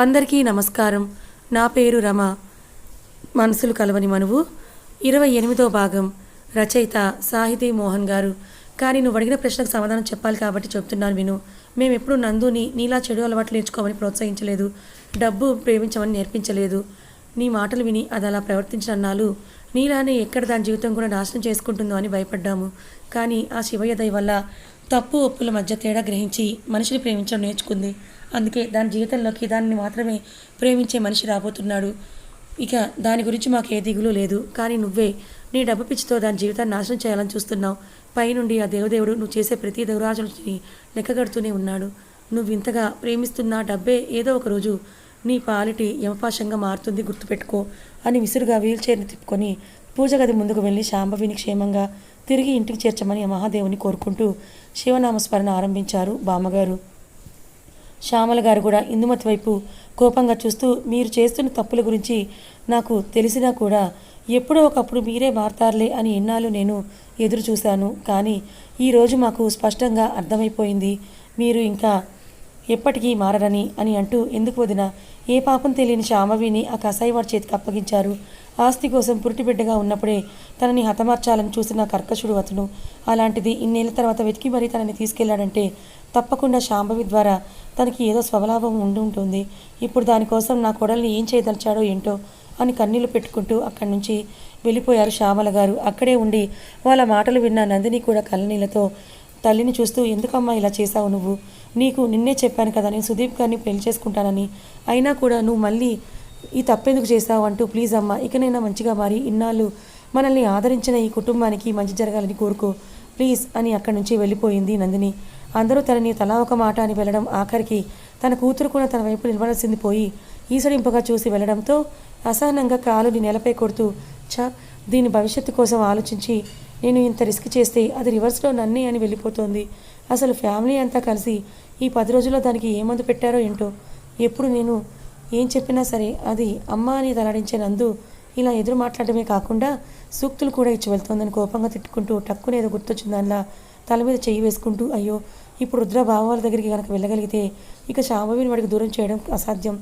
అందరికీ నమస్కారం. నా పేరు రమ. మనసులు కలవని మనువు. ఇరవై ఎనిమిదో భాగం. రచయిత సాహితీ మోహన్ గారు. కానీ నువ్వు అడిగిన ప్రశ్నకు సమాధానం చెప్పాలి కాబట్టి చెప్తున్నాను విను. మేము ఎప్పుడు నందుని నీలా చెడు అలవాట్లు నేర్చుకోమని ప్రోత్సహించలేదు. డబ్బు ప్రేమించమని నేర్పించలేదు. నీ మాటలు విని అది అలా ప్రవర్తించిన అన్నాలు నీలానే ఎక్కడ దాని జీవితం కూడా నాశనం చేసుకుంటుందో అని భయపడ్డాము. కానీ ఆ శివయ్య దయ వల్ల తప్పు ఒప్పుల మధ్య తేడా గ్రహించి మనిషిని ప్రేమించడం నేర్చుకుంది. అందుకే దాని జీవితంలోకి దానిని మాత్రమే ప్రేమించే మనిషి రాబోతున్నాడు. ఇక దాని గురించి మాకు ఏ దిగులు లేదు. కానీ నువ్వే నీ డబ్బు పిచ్చితో దాని జీవితాన్ని నాశనం చేయాలని చూస్తున్నావు. పైనుండి ఆ దేవదేవుడు నువ్వు చేసే ప్రతి దేవరాజుని లెక్కగడుతూనే ఉన్నాడు. నువ్వు ఇంతగా ప్రేమిస్తున్న డబ్బే ఏదో ఒక రోజు నీ పాలిటి యమపాశంగా మారుతుంది గుర్తుపెట్టుకో అని విసురుగా వీల్ చైర్ని తిప్పుకొని పూజ గది ముందుకు వెళ్ళి శాంభవిని క్షేమంగా తిరిగి ఇంటికి చేర్చమని ఆ మహాదేవుని కోరుకుంటూ శివనామస్మరణ ఆరంభించారు బామ్మగారు. శ్యామల గారు కూడా ఇందుమతి వైపు కోపంగా చూస్తూ మీరు చేస్తున్న తప్పుల గురించి నాకు తెలిసినా కూడా ఎప్పుడో ఒకప్పుడు మీరే మారతారులే అని ఎన్నాళ్ళు నేను ఎదురు చూశాను. కానీ ఈరోజు మాకు స్పష్టంగా అర్థమైపోయింది. మీరు ఇంకా ఎప్పటికీ మారరని అని అంటూ ఎందుకు వదిన? ఏ పాపం తెలియని శామవిని ఆ కసాయివాడి చేతికి అప్పగించారు. ఆస్తి కోసం పురిటి బిడ్డగా ఉన్నప్పుడే తనని హతమార్చాలని చూసిన కర్కశుడు అతను అలాంటిది ఇన్నేళ్ళ తర్వాత వెతికి మరీ తనని తీసుకెళ్ళాడంటే తప్పకుండా శాంభవి ద్వారా తనకి ఏదో స్వలాభం ఉండి ఉంటుంది. ఇప్పుడు దానికోసం నా కొడల్ని ఏం చేయదలిచాడో ఏంటో అని కన్నీళ్ళు పెట్టుకుంటూ అక్కడి నుంచి వెళ్ళిపోయారు శ్యామల గారు. అక్కడే ఉండి వాళ్ళ మాటలు విన్న నందిని కూడా కళ్ళనీళ్ళతో తల్లిని చూస్తూ ఎందుకమ్మా ఇలా చేశావు నువ్వు? నీకు నిన్నే చెప్పాను కదా నేను సుదీప్ గారిని పెళ్ళి చేసుకుంటానని. అయినా కూడా నువ్వు మళ్ళీ ఈ తప్పెందుకు చేశావు అంటూ ప్లీజ్ అమ్మా ఇకనైనా మంచిగా మారి ఇన్నాళ్ళు మనల్ని ఆదరించిన ఈ కుటుంబానికి మంచి జరగాలని కోరుకో. ప్లీజ్ అని అక్కడి నుంచి వెళ్ళిపోయింది నందిని. అందరూ తనని తలా ఒక మాట అని వెళ్ళడం ఆఖరికి తన కూతురు కూడా తన వైపు నిలబడాల్సింది పోయి ఈసడింపుగా చూసి వెళ్ళడంతో అసహనంగా కాలుని నేలపై కొడుతూ చ దీని భవిష్యత్తు కోసం ఆలోచించి నేను ఇంత రిస్క్ చేస్తే అది రివర్స్లో నన్నే అని వెళ్ళిపోతుంది. అసలు ఫ్యామిలీ అంతా కలిసి ఈ పది రోజుల్లో దానికి ఏ మందు పెట్టారో ఏంటో? ఎప్పుడు నేను ఏం చెప్పినా సరే అది అమ్మ అని తలాడించే నందు ఇలా ఎదురు మాట్లాడమే కాకుండా సూక్తులు కూడా ఇచ్చి వెళ్తోందని కోపంగా తిట్టుకుంటూ టక్కునేదో గుర్తొచ్చిందన్న తల మీద చెయ్యి వేసుకుంటూ అయ్యో ఇప్పుడు రుద్ర భావాల దగ్గరికి కనుక వెళ్ళగలిగితే ఇక శాంభవిని వాడికి దూరం చేయడం అసాధ్యం.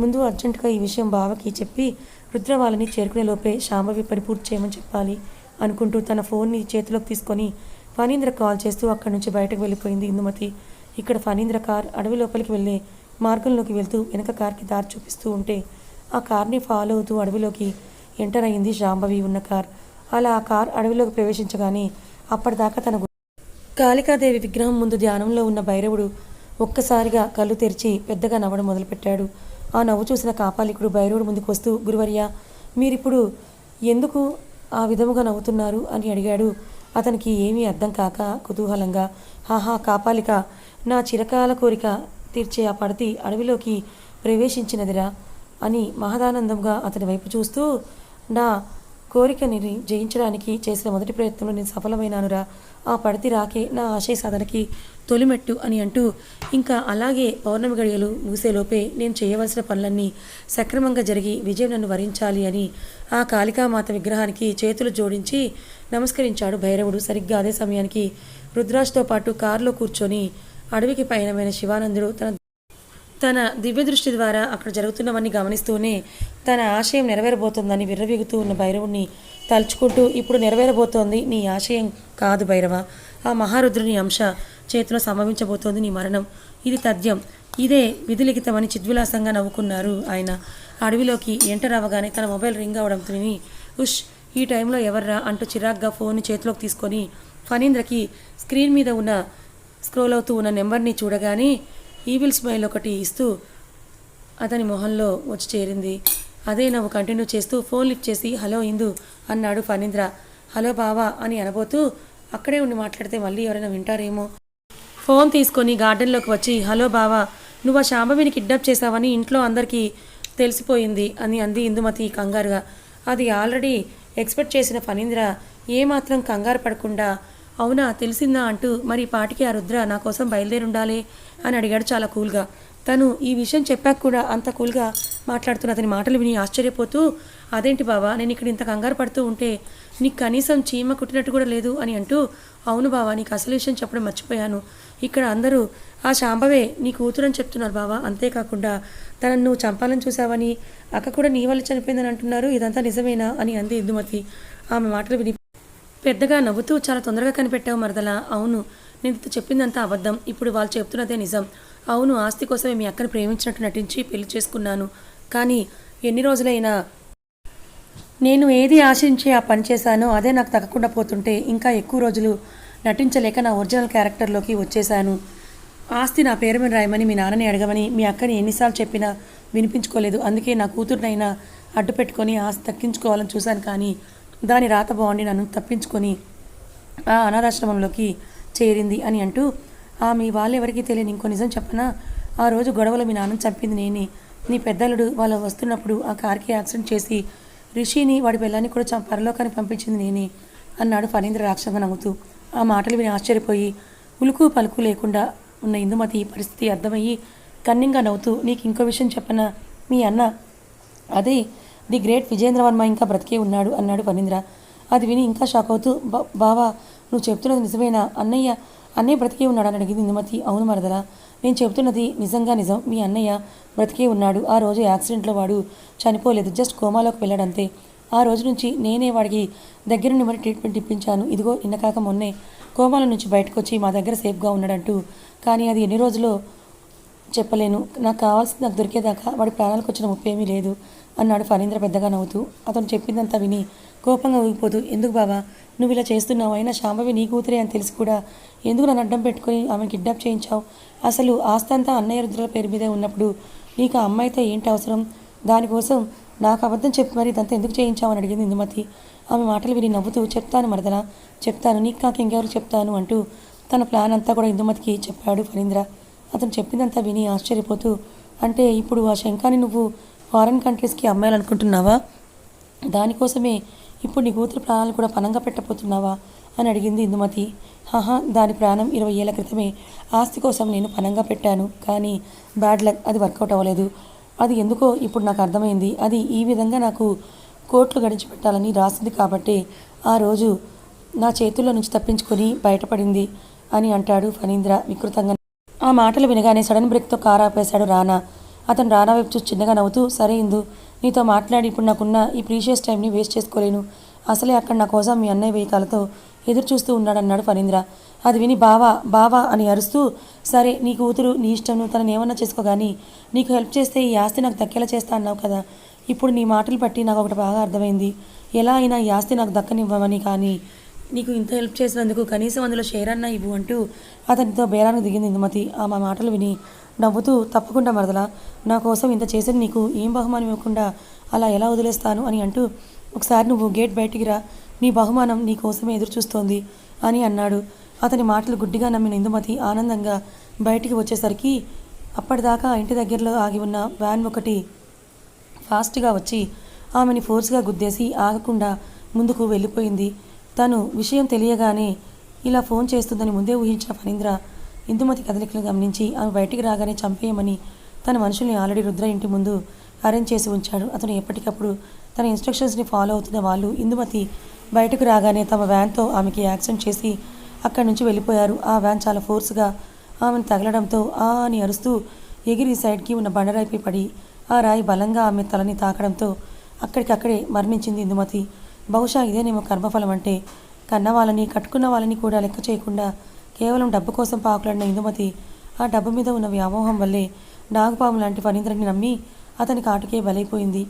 ముందు అర్జెంటుగా ఈ విషయం బావకి చెప్పి రుద్ర వాళ్ళని చేరుకునే లోపే శాంభవి పని పూర్తి చేయమని చెప్పాలి అనుకుంటూ తన ఫోన్ని చేతిలోకి తీసుకొని ఫణీంద్ర కాల్ చేస్తూ అక్కడి నుంచి బయటకు వెళ్ళిపోయింది ఇందుమతి. ఇక్కడ ఫణీంద్ర కార్ అడవి లోపలికి వెళ్ళే మార్గంలోకి వెళ్తూ వెనక కార్కి దారి చూపిస్తూ ఉంటే ఆ కార్ని ఫాలో అవుతూ అడవిలోకి ఎంటర్ అయింది శాంభవి ఉన్న కార్. అలా ఆ కార్ అడవిలోకి ప్రవేశించగానే అప్పటిదాకా తన కాళికాదేవి విగ్రహం ముందు ధ్యానంలో ఉన్న భైరవుడు ఒక్కసారిగా కళ్ళు తెరిచి పెద్దగా నవ్వడం మొదలుపెట్టాడు. ఆ నవ్వు చూసిన కాపాలికుడు భైరవుడు ముందుకు వస్తూ గురువర్య మీరిప్పుడు ఎందుకు ఆ విధముగా నవ్వుతున్నారు? అని అడిగాడు. అతనికి ఏమీ అర్థం కాక కుతూహలంగా హాహా కాపాలిక నా చిరకాల కోరిక తీర్చే ఆ పడతి అడవిలోకి ప్రవేశించినదిరా అని మహదానందంగా అతని వైపు చూస్తూ నా కోరికని జయించడానికి చేసిన మొదటి ప్రయత్నంలో నేను సఫలమైనానురా. ఆ పడతి రాకే నా ఆశయ సాధనకి తొలిమెట్టు అని అంటూ ఇంకా అలాగే పౌర్ణమి గడియలు మూసేలోపే నేను చేయవలసిన పనులన్నీ సక్రమంగా జరిగి విజయం నన్ను వరించాలి అని ఆ కాళికామాత విగ్రహానికి చేతులు జోడించి నమస్కరించాడు భైరవుడు. సరిగ్గా అదే సమయానికి రుద్రాజ్తో పాటు కారులో కూర్చొని అడవికి పయనమైన శివానందుడు తన తన దివ్య దృష్టి ద్వారా అక్కడ జరుగుతున్నవన్నీ గమనిస్తూనే తన ఆశయం నెరవేరబోతోందని విర్రవీగుతూ ఉన్న భైరవుణ్ణి తలుచుకుంటూ ఇప్పుడు నెరవేరబోతోంది నీ ఆశయం కాదు భైరవ. ఆ మహారుద్రుని అంశ చేతిలో సంభవించబోతోంది నీ మరణం. ఇది తథ్యం. ఇదే విధిలిఖితమని చిద్విలాసంగా నవ్వుకున్నారు ఆయన. అడవిలోకి ఎంటర్ అవ్వగానే తన మొబైల్ రింగ్ అవడంతో ఉష్ ఈ టైంలో ఎవర్రా? అంటూ చిరాగ్గా ఫోన్ని చేతిలోకి తీసుకొని ఫణీంద్రకి స్క్రీన్ మీద ఉన్న స్క్రోల్ అవుతూ ఉన్న నెంబర్ని చూడగానే ఈవిల్ స్మైల్ ఒకటి ఇస్తూ అతని మొహంలో వచ్చి చేరింది. అదే నవ్వు కంటిన్యూ చేస్తూ ఫోన్ లిఫ్ట్ చేసి హలో ఇందు అన్నాడు ఫణీంద్ర. హలో బావా అని అనబోతూ అక్కడే ఉండి మాట్లాడితే మళ్ళీ ఎవరైనా వింటారేమో. ఫోన్ తీసుకొని గార్డెన్లోకి వచ్చి హలో బావా నువ్వు ఆ శాంభవిని కిడ్నాప్ చేశావని ఇంట్లో అందరికీ తెలిసిపోయింది అని అంది ఇందుమతి కంగారుగా. అది ఆల్రెడీ ఎక్స్పెక్ట్ చేసిన ఫణీంద్ర ఏమాత్రం కంగారు పడకుండా అవునా తెలిసిందా అంటూ మరి పాటికి ఆ రుద్ర నా కోసం బయలుదేరి ఉండాలి అని అడిగాడు చాలా కూల్గా. తను ఈ విషయం చెప్పాక కూడా అంత కూల్గా మాట్లాడుతున్న అతని మాటలు విని ఆశ్చర్యపోతూ అదేంటి బావా నేను ఇక్కడ ఇంత కంగారు పడుతూ ఉంటే నీకు కనీసం చీమ కుట్టినట్టు కూడా లేదు అని అంటూ అవును బావా నీకు అసలు విషయం చెప్పడం మర్చిపోయాను. ఇక్కడ అందరూ ఆ శాంభవే నీ కూతురని చెప్తున్నారు బావా అంతేకాకుండా తనను నువ్వు చంపాలని చూసావని అక్క కూడా నీ వల్ల చనిపోయిందని అంటున్నారు ఇదంతా నిజమేనా? అని అంది ఇందుమతి. ఆమె మాటలు విని పెద్దగా నవ్వుతూ చాలా తొందరగా కనిపెట్టావు మరదలా. అవును నేను చెప్పిందంతా అబద్ధం. ఇప్పుడు వాళ్ళు చెప్తున్నదే నిజం. అవును ఆస్తి కోసమే మీ అక్కని ప్రేమించినట్టు నటించి పెళ్ళి చేసుకున్నాను. కానీ ఎన్ని రోజులైనా నేను ఏది ఆశించి ఆ పని చేశానో అదే నాకు తగ్గకుండా పోతుంటే ఇంకా ఎక్కువ రోజులు నటించలేక నా ఒరిజినల్ క్యారెక్టర్లోకి వచ్చేశాను. ఆస్తి నా పేరు మీద రాయమని మీ నాన్నని అడగమని మీ అక్కని ఎన్నిసార్లు చెప్పినా వినిపించుకోలేదు. అందుకే నా కూతురునైనా అడ్డు పెట్టుకొని ఆస్తి తగ్గించుకోవాలని చూశాను కానీ దాని రాత బాగుండి నన్ను తప్పించుకొని ఆ అనాథాశ్రమంలోకి చేరింది అని అంటూ ఆ మీ వాళ్ళెవరికీ తెలియని ఇంకో నిజం చెప్పనా? ఆ రోజు గొడవలో మీ నాన్నని చంపింది నేనే. నీ పెద్దలుడు వాళ్ళు వస్తున్నప్పుడు ఆ కార్కి యాక్సిడెంట్ చేసి రిషిని వాడి పిల్లాన్ని కూడా పరలోకానికి పంపించింది నేనే అన్నాడు ఫణీంద్ర రాక్షంగా నవ్వుతూ. ఆ మాటలు విని ఆశ్చర్యపోయి ఉలుకు పలుకు లేకుండా ఉన్న ఇందుమతి ఈ పరిస్థితి అర్థమయ్యి కన్నింగా నవ్వుతూ నీకు ఇంకో విషయం చెప్పనా? మీ అన్న అదే ది గ్రేట్ విజేంద్రవర్మ ఇంకా బ్రతికే ఉన్నాడు అన్నాడు ఫణీంద్ర అది విని ఇంకా షాక్ అవుతూ బావా నువ్వు చెప్తున్నది నిజమేనా? అన్నయ్య అన్నయ్య బ్రతికే ఉన్నాడు అడిగింది ఇందుమతి అవును మరదలా నేను చెబుతున్నది నిజంగా నిజం. మీ అన్నయ్య బ్రతికే ఉన్నాడు. ఆ రోజు యాక్సిడెంట్లో వాడు చనిపోలేదు. జస్ట్ కోమాలోకి వెళ్ళాడంతే. ఆ రోజు నుంచి నేనే వాడికి దగ్గర నుండి ట్రీట్మెంట్ ఇప్పించాను. ఇదిగో నిన్న కాక మొన్నే కోమాల నుంచి బయటకు వచ్చి మా దగ్గర సేఫ్గా ఉన్నాడంటూ. కానీ అది ఎన్ని రోజులు చెప్పలేను. నాకు కావాల్సింది నాకు దొరికేదాకా వాడి ప్రాణాలకు వచ్చిన ముప్పేమీ లేదు అన్నాడు ఫణీంద్ర పెద్దగా నవ్వుతూ. అతను చెప్పిందంతా విని కోపంగా ఊగిపోతూ ఎందుకు బావా? నువ్వు ఇలా చేస్తున్నావు. అయినా శాంభవి నీ కూతురే అని తెలిసి కూడా ఎందుకు నన్ను అడ్డం పెట్టుకొని ఆమె కిడ్నాప్ చేయించావు? అసలు ఆస్తంతా అన్నయ్య రుద్రుల పేరు మీదే ఉన్నప్పుడు నీకు ఆ అమ్మాయితో ఏంటి అవసరం? దానికోసం నాకు అబద్ధం చెప్పి మరి ఇదంతా ఎందుకు చేయించావు? అని అడిగింది ఇందుమతి. ఆమె మాటలు విని నవ్వుతూ చెప్తాను మరదలా చెప్తాను. నీకు కాక ఇంకెవరు చెప్తాను? అంటూ తన ప్లాన్ అంతా కూడా ఇందుమతికి చెప్పాడు ఫణీంద్ర. అతను చెప్పిందంతా విని ఆశ్చర్యపోతూ అంటే ఇప్పుడు ఆ శంఖాన్ని నువ్వు ఫారెన్ కంట్రీస్కి అమ్మాయాలనుకుంటున్నావా దానికోసమే ఇప్పుడు నీ కూతురు ప్రాణాలు కూడా పనంగా పెట్టబోతున్నావా? అని అడిగింది ఇందుమతి. హహా దాని ప్రాణం ఇరవై ఏళ్ళ క్రితమే. ఆస్తి కోసం నేను పనంగా పెట్టాను కానీ బ్యాడ్ లక్ అది వర్కౌట్ అవ్వలేదు. అది ఎందుకో ఇప్పుడు నాకు అర్థమైంది. అది ఈ విధంగా నాకు కోట్లు గడించి పెట్టాలని రాసింది కాబట్టి ఆ రోజు నా చేతుల్లో నుంచి తప్పించుకొని బయటపడింది అని అంటాడు ఫణీంద్ర వికృతంగా. ఆ మాటలు వినగానే సడన్ బ్రేక్తో కారు ఆపేశాడు రానా. అతను రానా వైపు చూసి చిన్నగా నవ్వుతూ సరే ఇందు నీతో మాట్లాడి ఇప్పుడు నాకున్న ఈ ప్రీషియస్ టైంని వేస్ట్ చేసుకోలేను. అసలే అక్కడ నా కోసం మీ అన్నయ్య వేయకాలతో ఎదురు చూస్తూ ఉన్నాడన్నాడు ఫణీంద్ర. అది విని బావా బావా అని అరుస్తూ సరే నీ కూతురు నీ ఇష్టం నువ్వు తనని ఏమన్నా చేసుకో కానీ నీకు హెల్ప్ చేస్తే ఈ ఆస్తి నాకు దక్కేలా చేస్తా అన్నావు కదా. ఇప్పుడు నీ మాటలు బట్టి నాకు ఒకటి బాగా అర్థమైంది. ఎలా అయినా ఈ ఆస్తి నాకు దక్కనివ్వమని కానీ నీకు ఇంత హెల్ప్ చేసినందుకు కనీసం అందులో షేర్ అన్న ఇవ్వు అంటూ అతనితో బేరానికి దిగింది ఇందుమతి. ఆమె మాటలు విని నవ్వుతూ తప్పకుండా మరదలా నా కోసం ఇంత చేసిన నీకు ఏం బహుమానం ఇవ్వకుండా అలా ఎలా వదిలేస్తాను? అని అంటూ ఒకసారి నువ్వు గేట్ బయటికి రా నీ బహుమానం నీ కోసమే ఎదురు చూస్తోంది అని అన్నాడు. అతని మాటలు గుడ్డిగా నమ్మిన ఇందుమతి ఆనందంగా బయటికి వచ్చేసరికి అప్పటిదాకా ఇంటి దగ్గరలో ఆగి ఉన్న వ్యాన్ ఒకటి ఫాస్ట్గా వచ్చి ఆమెని ఫోర్స్గా గుద్దేసి ఆగకుండా ముందుకు వెళ్ళిపోయింది. తను విషయం తెలియగానే ఇలా ఫోన్ చేస్తుందని ముందే ఊహించిన ఫణీంద్ర ఇందుమతి కదలికలు గమనించి ఆమె బయటికి రాగానే చంపేయమని తన మనుషుల్ని ఆల్రెడీ రుద్ర ఇంటి ముందు అరేంజ్ చేసి ఉంచాడు. అతను ఎప్పటికప్పుడు తన ఇన్స్ట్రక్షన్స్ని ఫాలో అవుతున్న వాళ్ళు ఇందుమతి బయటకు రాగానే తమ వ్యాన్తో ఆమెకి యాక్సిడెంట్ చేసి అక్కడి నుంచి వెళ్ళిపోయారు. ఆ వ్యాన్ చాలా ఫోర్స్గా ఆమెను తగలడంతో ఆ అని అరుస్తూ ఎగిరి సైడ్కి ఉన్న బండరాయిపై పడి ఆ రాయి బలంగా ఆమె తలని తాకడంతో అక్కడికక్కడే మరణించింది ఇందుమతి. బహుశా ఇదేనేమో కర్మఫలం అంటే కన్న వాళ్ళని కట్టుకున్న వాళ్ళని కూడా లెక్క చేయకుండా కేవలం డబ్బు కోసం పాకులాడిన ఇందుమతి ఆ డబ్బు మీద ఉన్న వ్యామోహం వల్లే నాగుపాము లాంటి ఫణీంద్రని నమ్మి అతని కాటుకే బలైపోయింది.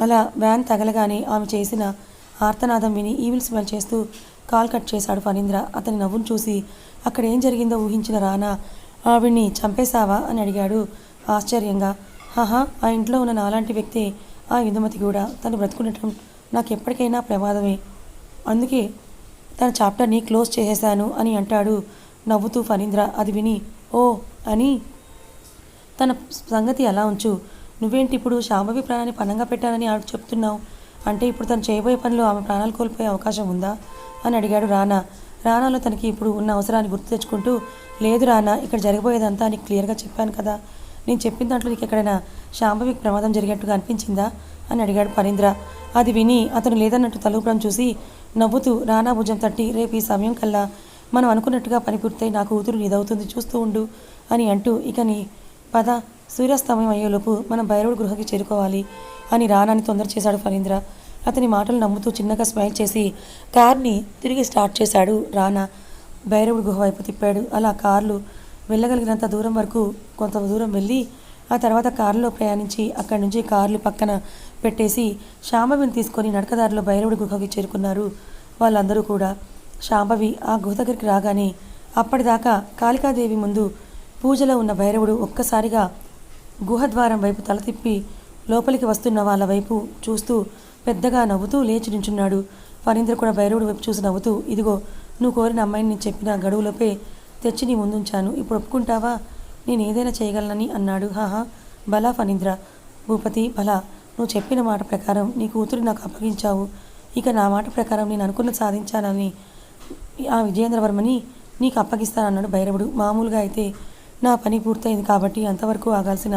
అలా వ్యాన్ తగలగానే ఆమె చేసిన ఆర్తనాదం విని ఈవిల్ స్మెల్ చేస్తూ కాల్ కట్ చేశాడు ఫణీంద్ర అతని నవ్వును చూసి అక్కడ ఏం జరిగిందో ఊహించిన రానా ఆవిడ్ని చంపేశావా? అని అడిగాడు ఆశ్చర్యంగా. హహా ఆ ఇంట్లో ఉన్న నాలాంటి వ్యక్తే ఆ ఇందుమతి కూడా. తను బ్రతుకుండటం నాకు ఎప్పటికైనా ప్రమాదమే. అందుకే తన చాప్టర్ని క్లోజ్ చేసేశాను అని అంటాడు నవ్వుతూ ఫణీంద్ర. అది విని ఓ అని. తన సంగతి అలా ఉంచు. నువ్వేంటి ఇప్పుడు శాంభవి ప్రాణాన్ని పనంగా పెట్టానని ఆవిడ చెప్తున్నావు? అంటే ఇప్పుడు తను చేయబోయే పనిలో ఆమె ప్రాణాలు కోల్పోయే అవకాశం ఉందా? అని అడిగాడు రానా. రానాలో తనకి ఇప్పుడు ఉన్న అవసరాన్ని గుర్తు తెచ్చుకుంటూ లేదు రానా ఇక్కడ జరగబోయేదంతా నీకు క్లియర్గా చెప్పాను కదా. నేను చెప్పిన దాంట్లో నీకు ఎక్కడైనా శాంభవికి ప్రమాదం జరిగినట్టుగా అనిపించిందా? అని అడిగాడు పరీంద్ర. అది విని అతను లేదన్నట్టు తలూపడం చూసి నవ్వుతూ రానా భుజం తట్టి రేపు ఈ సమయం కల్లా మనం అనుకున్నట్టుగా పని పూర్తయి నా కూతురు నిదవుతుంది చూస్తూ ఉండు అని అంటూ ఇక నీ పద సూర్యాస్తమయం అయ్యేలోపు మనం భైరవుడి గృహకి చేరుకోవాలి అని రానాని తొందర చేశాడు ఫణీంద్ర అతని మాటలు నమ్ముతూ చిన్నగా స్మైల్ చేసి కార్ని తిరిగి స్టార్ట్ చేశాడు రానా. భైరవుడి గుహ వైపు తిప్పాడు. అలా కార్లు వెళ్ళగలిగినంత దూరం వరకు కొంత దూరం వెళ్ళి ఆ తర్వాత కారులో ప్రయాణించి అక్కడి నుంచి కార్లు పక్కన పెట్టేసి శాంభవిని తీసుకొని నడకదారిలో భైరవుడి గుహకి చేరుకున్నారు వాళ్ళందరూ కూడా. శాంభవి ఆ గుహ దగ్గరికి రాగానే అప్పటిదాకా కాళికాదేవి ముందు పూజలో ఉన్న భైరవుడు ఒక్కసారిగా గుహద్వారం వైపు తల తిప్పి లోపలికి వస్తున్న వాళ్ళ వైపు చూస్తూ పెద్దగా నవ్వుతూ లేచి నించున్నాడు. ఫణీంద్ర కూడా భైరవుడి వైపు చూసి నవ్వుతూ ఇదిగో నువ్వు కోరిన అమ్మాయిని చెప్పిన గడువులోపే తెచ్చి నీ ముందుంచాను. ఇప్పుడు ఒప్పుకుంటావా? నేను ఏదైనా చేయగలనని అన్నాడు. హాహా. బలా ఫణీంద్ర. భూపతి బలా నువ్వు చెప్పిన మాట ప్రకారం నీ కూతురు నాకు అప్పగించావు. ఇక నా మాట ప్రకారం నేను అనుకున్న సాధించానని ఆ విజయేంద్రవర్మని నీకు అప్పగిస్తానన్నాడు భైరవుడు. మామూలుగా అయితే నా పని పూర్తయింది కాబట్టి అంతవరకు ఆగాల్సిన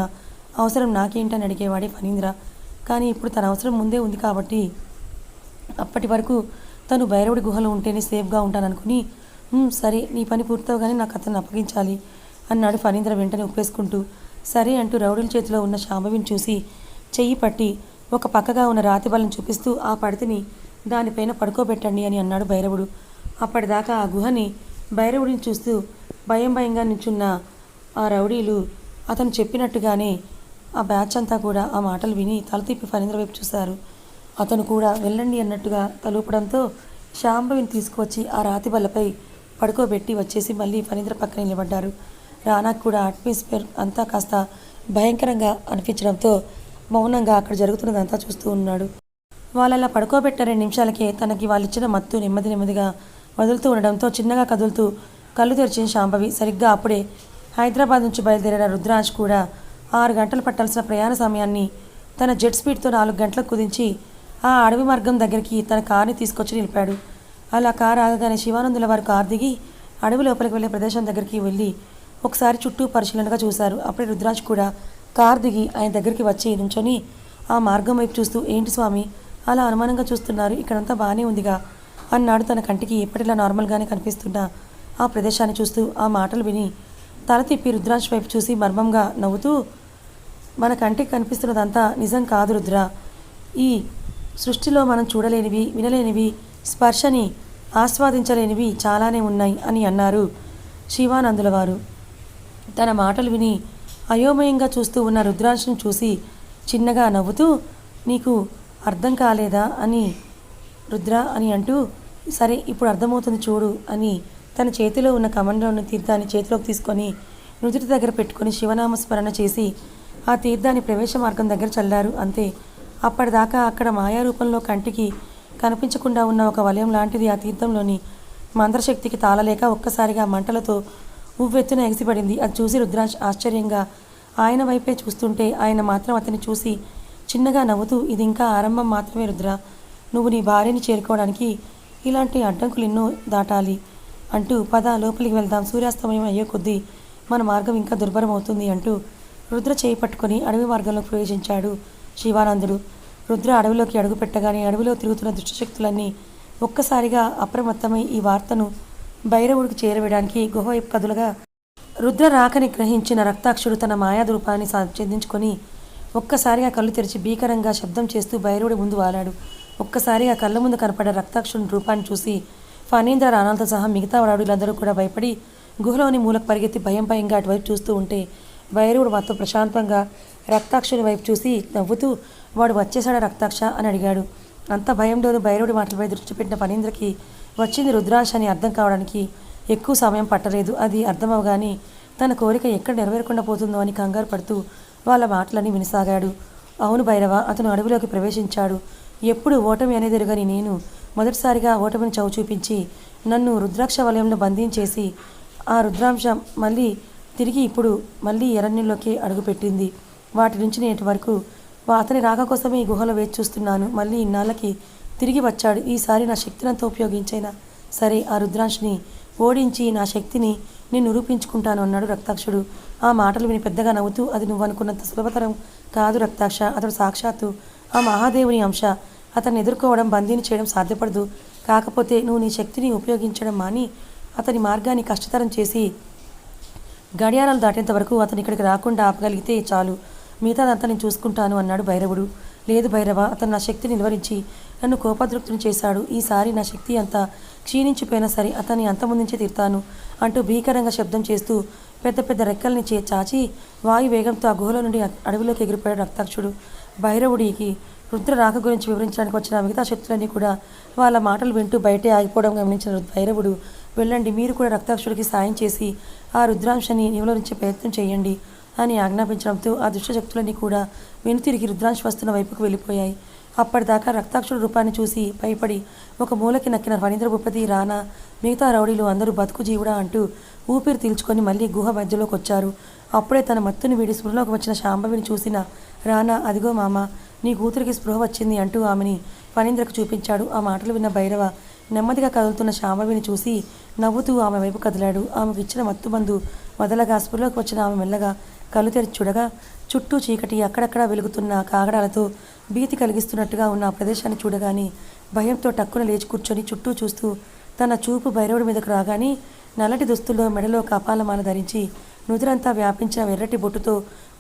అవసరం నాకేంటని అడిగేవాడే ఫణీంద్ర. కానీ ఇప్పుడు తన అవసరం ముందే ఉంది కాబట్టి అప్పటి వరకు తను భైరవుడి గుహలో ఉంటేనే సేఫ్గా ఉంటాననుకుని అనుకుని సరే నీ పని పూర్తవగానే నాకు అతను అప్పగించాలి అన్నాడు ఫణీంద్ర వెంటనే ఒప్పేసుకుంటూ. సరే అంటూ రౌడీల చేతిలో ఉన్న శాంభవిని చూసి చెయ్యి పట్టి ఒక పక్కగా ఉన్న రాతి బలం చూపిస్తూ ఆ పడితిని దానిపైన పడుకోబెట్టండి అని అన్నాడు భైరవుడు. అప్పటిదాకా ఆ గుహని భైరవుడిని చూస్తూ భయం భయంగా నించున్న ఆ రౌడీలు అతను చెప్పినట్టుగానే ఆ బ్యాచ్ అంతా కూడా ఆ మాటలు విని తల తిప్పి ఫణీంద్ర వైపు చూశారు. అతను కూడా వెళ్ళండి అన్నట్టుగా తలూపడంతో శాంభవిని తీసుకువచ్చి ఆ రాతి బల్లపై పడుకోబెట్టి వచ్చేసి మళ్ళీ ఫణీంద్ర పక్కన నిలబడ్డారు. రానాకు కూడా అట్మాస్ఫియర్ అంతా కాస్త భయంకరంగా అనిపించడంతో మౌనంగా అక్కడ జరుగుతున్నదంతా చూస్తూ ఉన్నాడు. వాళ్ళలా పడుకోబెట్ట రెండు నిమిషాలకే తనకి వాళ్ళు ఇచ్చిన మత్తు నెమ్మది నెమ్మదిగా వదులుతూ ఉండడంతో చిన్నగా కదులుతూ కళ్ళు తెరిచిన శాంభవి సరిగ్గా అప్పుడే హైదరాబాద్ నుంచి బయలుదేరిన రుద్రాజ్ కూడా ఆరు గంటలు పట్టాల్సిన ప్రయాణ సమయాన్ని తన జెట్ స్పీడ్తో నాలుగు గంటలకు కుదించి ఆ అడవి మార్గం దగ్గరికి తన కారుని తీసుకొచ్చి నిలిపాడు. అలా కారు ఆగగానే శివానందుల వారు కారు దిగి అడవి లోపలికి వెళ్ళే ప్రదేశం దగ్గరికి వెళ్ళి ఒకసారి చుట్టూ పరిశీలనగా చూశారు. అప్పుడే రుద్రాజ్ కూడా కారు దిగి ఆయన దగ్గరికి వచ్చి నుంచొని ఆ మార్గం వైపు చూస్తూ ఏంటి స్వామి? అలా అనుమానంగా చూస్తున్నారు. ఇక్కడంతా బాగానే ఉందిగా అన్నాడు తన కంటికి ఎప్పటిలా నార్మల్గానే కనిపిస్తున్న ఆ ప్రదేశాన్ని చూస్తూ ఆ మాటలు విని తల తిప్పి రుద్రాజ్ వైపు చూసి మర్మంగా నవ్వుతూ మన కంటికి కనిపిస్తున్నదంతా నిజం కాదు రుద్ర. ఈ సృష్టిలో మనం చూడలేనివి వినలేనివి స్పర్శని ఆస్వాదించలేనివి చాలానే ఉన్నాయి అని అన్నారు శివానందుల వారు తన మాటలు విని అయోమయంగా చూస్తూ ఉన్న రుద్రాంశను చూసి చిన్నగా నవ్వుతూ నీకు అర్థం కాలేదా? అని రుద్ర అని అంటూ సరే ఇప్పుడు అర్థమవుతుంది చూడు అని తన చేతిలో ఉన్న కమండంలోని తీర్థాన్ని చేతిలోకి తీసుకొని నుదుటి దగ్గర పెట్టుకొని శివనామ స్మరణ చేసి ఆ తీర్థాన్ని ప్రవేశ మార్గం దగ్గర చల్లారు. అంతే. అప్పటిదాకా అక్కడ మాయారూపంలో కంటికి కనిపించకుండా ఉన్న ఒక వలయం లాంటిది ఆ తీర్థంలోని మంత్రశక్తికి తాళలేక ఒక్కసారిగా మంటలతో ఉవ్వెత్తున ఎగిసిపడింది. అది చూసి రుద్రాంశ్ ఆశ్చర్యంగా ఆయన వైపే చూస్తుంటే ఆయన మాత్రం అతన్ని చూసి చిన్నగా నవ్వుతూ ఇది ఇంకా ఆరంభం మాత్రమే రుద్ర. నువ్వు నీ భార్యని చేరుకోవడానికి ఇలాంటి అడ్డంకులు ఎన్నో దాటాలి అంటూ పద లోపలికి వెళ్దాం. సూర్యాస్తమయం అయ్యే కొద్దీ మన మార్గం ఇంకా దుర్భరం అవుతుంది అంటూ రుద్ర చేయి పట్టుకొని అడవి మార్గంలోకి ప్రవేశించాడు శివానందుడు. రుద్ర అడవిలోకి అడుగుపెట్టగానే అడవిలో తిరుగుతున్న దుష్టశక్తులన్నీ ఒక్కసారిగా అప్రమత్తమై ఈ వార్తను భైరవుడికి చేరవేయడానికి గుహ వైపు కదులుగా రుద్ర రాకని గ్రహించిన రక్తాక్షుడు తన మాయాదూపాన్ని సా ఛేదించుకొని ఒక్కసారిగా కళ్ళు తెరిచి భీకరంగా శబ్దం చేస్తూ భైరవుడి ముందు వాలాడు. ఒక్కసారిగా కళ్ళ ముందు కనపడ్డ రక్తాక్షుడి రూపాన్ని చూసి ఫణీంద్ర రాణాలతో సహా మిగతా వాడులందరూ కూడా భయపడి గుహలోని మూలకు పరిగెత్తి భయం భయంగా అటువైపు చూస్తూ ఉంటే భైరవుడు మాతో ప్రశాంతంగా రక్తాక్షుని వైపు చూసి నవ్వుతూ వాడు వచ్చేసాడా రక్తాక్ష అని అడిగాడు. అంత భయంలోనూ భైరవుడి మాటలపై దృష్టి పెట్టిన ఫణీంద్రకి వచ్చింది రుద్రాక్ష అని అర్థం కావడానికి ఎక్కువ సమయం పట్టలేదు. అది అర్థమవగానే తన కోరిక ఎక్కడ నెరవేరకుండా పోతుందో అని కంగారు పడుతూ వాళ్ళ మాటలని వినసాగాడు. అవును భైరవ అతను అడవిలోకి ప్రవేశించాడు. ఎప్పుడు ఓటమి అనేదిరుగని నేను మొదటిసారిగా ఓటమిని చవి చూపించి నన్ను రుద్రాక్ష వలయంలో బంధించేసి ఆ రుద్రాంశ మళ్ళీ తిరిగి ఇప్పుడు మళ్ళీ ఎరణ్యంలోకి అడుగుపెట్టింది. వాటి నుంచి నేటి వరకు అతని రాక కోసమే ఈ గుహలో వేచి చూస్తున్నాను. మళ్ళీ ఇన్నాళ్ళకి తిరిగి వచ్చాడు. ఈసారి నా శక్తినంతా ఉపయోగించైనా సరే ఆ రుద్రాంశిని ఓడించి నా శక్తిని నేను నిరూపించుకుంటాను అన్నాడు రక్తాక్షుడు. ఆ మాటలు విని పెద్దగా నవ్వుతూ అది నువ్వు అనుకున్నంత సులభతరం కాదు రక్తాక్ష. అతడు సాక్షాత్తు ఆ మహాదేవుని అంశ. అతన్ని ఎదుర్కోవడం బందీని చేయడం సాధ్యపడదు. కాకపోతే నువ్వు నీ శక్తిని ఉపయోగించడం మాని అతని మార్గాన్ని కష్టతరం చేసి గడియారాలు దాటేంత వరకు అతను ఇక్కడికి రాకుండా ఆపగలిగితే చాలు. మిగతాదంతా నేను చూసుకుంటాను అన్నాడు భైరవుడు. లేదు భైరవ అతను నా శక్తిని నిలువరించి నన్ను కోపదృప్తుని చేశాడు. ఈసారి నా శక్తి అంతా క్షీణించిపోయినా సరే అతన్ని అంతమొందించే తీరుతాను అంటూ భీకరంగా శబ్దం చేస్తూ పెద్ద పెద్ద రెక్కల్ని చే చాచి వాయు వేగంతో ఆ గుహలో నుండి అడవిలోకి ఎగిరిపోయాడు రక్తాక్షుడు. భైరవుడికి రుద్ర రాక గురించి వివరించడానికి వచ్చిన మిగతా శక్తులన్నీ కూడా వాళ్ళ మాటలు వింటూ బయటే ఆగిపోవడం గమనించిన భైరవుడు వెళ్ళండి మీరు కూడా రక్తాక్షుడికి సాయం చేసి ఆ రుద్రాంశాన్ని నివరించే ప్రయత్నం చేయండి. అని ఆజ్ఞాపించడంతో ఆ దుష్టశక్తులన్నీ కూడా వెనుతిరిగి రుద్రాంశ వస్తున్న వైపుకు వెళ్ళిపోయాయి. అప్పటిదాకా రక్తాక్షుడు రూపాన్ని చూసి భయపడి ఒక మూలకి నక్కిన ఫణీంద్ర భూపతి రానా మిగతా రౌడీలు అందరూ బతుకు జీవుడా అంటూ ఊపిరి తీల్చుకొని మళ్ళీ గుహ మధ్యలోకి వచ్చారు. అప్పుడే తన మత్తుని వీడి స్పృహలోకి వచ్చిన శాంభవిని చూసిన రానా అదిగో మామ నీ కూతురికి స్పృహ వచ్చింది అంటూ ఆమెని ఫణీంద్రకు చూపించాడు. ఆ మాటలు విన్న భైరవ నెమ్మదిగా కదులుతున్న శాంభవిని చూసి నవ్వుతూ ఆమె వైపు కదిలాడు. ఆమెకు ఇచ్చిన మత్తుమందు వదలగా స్పృహలోకి వచ్చిన ఆమె మెల్లగా కళ్ళు తెరిచి చూడగా చుట్టూ చీకటి అక్కడక్కడ వెలుగుతున్న కాగడాలతో భీతి కలిగిస్తున్నట్టుగా ఉన్న ఆ ప్రదేశాన్ని చూడగానే భయంతో టక్కున లేచి కూర్చొని చుట్టూ చూస్తూ తన చూపు భైరవుడి మీదకు రాగానే నల్లటి దుస్తుల్లో మెడలో కపాలమాల ధరించి నుదురంతా వ్యాపించిన ఎర్రటి బొట్టుతో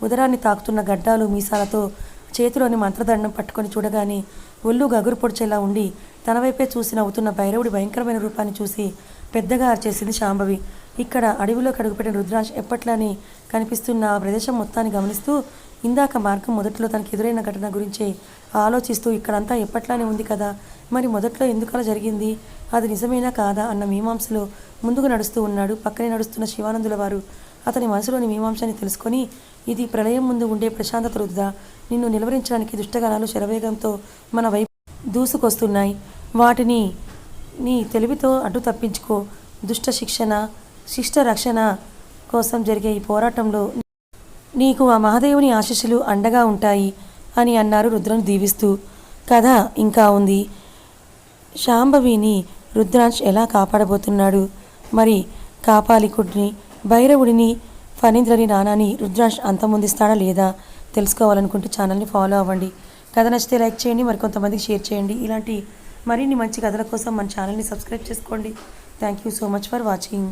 ఉదరాన్ని తాకుతున్న గడ్డాలు మీసాలతో చేతిలోని మంత్రదండం పట్టుకొని చూడగానే ఒళ్ళు గగురు పొడిచేలా ఉండి తన వైపే చూసి నవ్వుతున్న భైరవుడి భయంకరమైన రూపాన్ని చూసి పెద్దగా అరిచేసింది శాంభవి. ఇక్కడ అడవిలో కడుగుపెట్టిన రుద్రాంశ్ ఎప్పట్లానే కనిపిస్తున్న ఆ ప్రదేశం మొత్తాన్ని గమనిస్తూ ఇందాక మార్గం మొదట్లో తనకు ఎదురైన ఘటన గురించి ఆలోచిస్తూ ఇక్కడంతా ఎప్పట్లానే ఉంది కదా? మరి మొదట్లో ఎందుకలా జరిగింది? అది నిజమేనా కాదా? అన్న మీమాంసలో ముందుకు నడుస్తూ ఉన్నాడు. పక్కనే నడుస్తున్న శివానందుల వారు. అతని మనసులోని మీమాంసాన్ని తెలుసుకొని ఇది ప్రళయం ముందు ఉండే ప్రశాంతత రుద్దా నిన్ను నిలవరించడానికి దుష్టగణాలు శరవేగంతో మన వైపు దూసుకొస్తున్నాయి. వాటిని నీ తెలివితో అడ్డు తప్పించుకో. దుష్ట శిక్షణ శిష్ట రక్షణ కోసం జరిగే ఈ పోరాటంలో నీకు ఆ మహాదేవుని ఆశీస్సులు అండగా ఉంటాయి అని అన్నారు రుద్రను దీవిస్తూ. కథ ఇంకా ఉంది. శాంభవిని రుద్రాంశ్ ఎలా కాపాడబోతున్నాడు? మరి కాపాలికుడిని భైరవుడిని ఫణీంద్రని నానాని రుద్రాంశ్ అంతమొందిస్తాడా లేదా తెలుసుకోవాలనుకుంటే ఛానల్ని ఫాలో అవ్వండి. కథ నచ్చితే లైక్ చేయండి మరికొంతమందికి షేర్ చేయండి. ఇలాంటి మరిన్ని మంచి కథల కోసం మన ఛానల్ని సబ్స్క్రైబ్ చేసుకోండి. Thank you so much for watching.